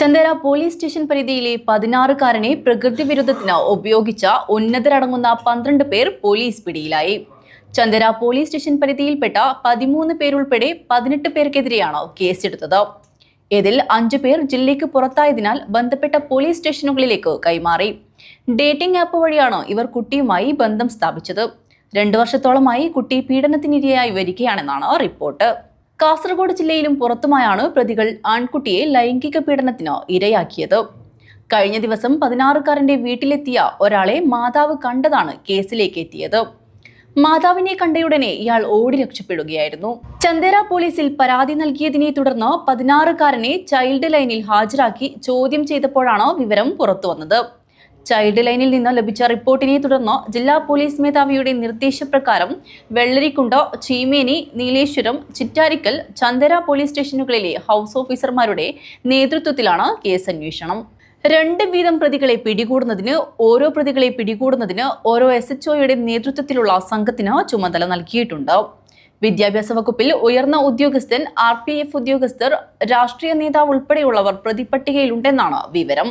Chandera police station പരിധിയിലെ പതിനാറുകാരനെ പ്രകൃതി വിരുദ്ധത്തിന് ഉപയോഗിച്ച ഉന്നതരടങ്ങുന്ന പന്ത്രണ്ട് പേർ പോലീസ് പിടിയിലായി. ചന്ദേര പോലീസ് സ്റ്റേഷൻ പരിധിയിൽപ്പെട്ട പതിമൂന്ന് പേരുൾപ്പെടെ പതിനെട്ട് പേർക്കെതിരെയാണ് കേസെടുത്തത്. ഇതിൽ അഞ്ചു പേർ ജില്ലയ്ക്ക് പുറത്തായതിനാൽ ബന്ധപ്പെട്ട പോലീസ് സ്റ്റേഷനുകളിലേക്ക് കൈമാറി. ഡേറ്റിംഗ് ആപ്പ് വഴിയാണ് ഇവർ കുട്ടിയുമായി ബന്ധം സ്ഥാപിച്ചത്. രണ്ടു വർഷത്തോളമായി കുട്ടി പീഡനത്തിനിരയായി വരികയാണെന്നാണ് റിപ്പോർട്ട്. കാസർഗോഡ് ജില്ലയിലും പുറത്തുമായാണ് പ്രതികൾ ആൺകുട്ടിയെ ലൈംഗിക പീഡനത്തിന് ഇരയാക്കിയത്. കഴിഞ്ഞ ദിവസം പതിനാറുകാരന്റെ വീട്ടിലെത്തിയ ഒരാളെ മാതാവ് കണ്ടതാണ് കേസിലേക്ക് എത്തിയത് മാതാവിനെ കണ്ടയുടനെ ഇയാൾ ഓടി രക്ഷപ്പെടുകയായിരുന്നു. ചന്ദേര പോലീസിൽ പരാതി നൽകിയതിനെ തുടർന്ന് പതിനാറുകാരനെ ചൈൽഡ് ലൈനിൽ ഹാജരാക്കി ചോദ്യം ചെയ്തപ്പോഴാണ് വിവരം പുറത്തുവന്നത്. ചൈൽഡ് ലൈനിൽ നിന്ന് ലഭിച്ച റിപ്പോർട്ടിനെ തുടർന്ന് ജില്ലാ പോലീസ് മേധാവിയുടെ നിർദ്ദേശപ്രകാരം വെള്ളരിക്കുണ്ട് ചീമേനി നീലേശ്വരം ചിറ്റാരിക്കൽ ചന്ദര പോലീസ് സ്റ്റേഷനുകളിലെ ഹൗസ് ഓഫീസർമാരുടെ നേതൃത്വത്തിലാണ് കേസ് അന്വേഷണം രണ്ട് വീതം പ്രതികളെ പിടികൂടുന്നതിന് ഓരോ പ്രതികളെ പിടികൂടുന്നതിന് ഓരോ എസ് എച്ച് ഒയുടെ നേതൃത്വത്തിലുള്ള സംഘത്തിന് ചുമതല നൽകിയിട്ടുണ്ട്. വിദ്യാഭ്യാസ വകുപ്പിൽ ഉയർന്ന ഉദ്യോഗസ്ഥൻ ആർ പി എഫ് ഉദ്യോഗസ്ഥർ രാഷ്ട്രീയ നേതാവ് ഉൾപ്പെടെയുള്ളവർ പ്രതിപട്ടികയിലുണ്ടെന്നാണ് വിവരം.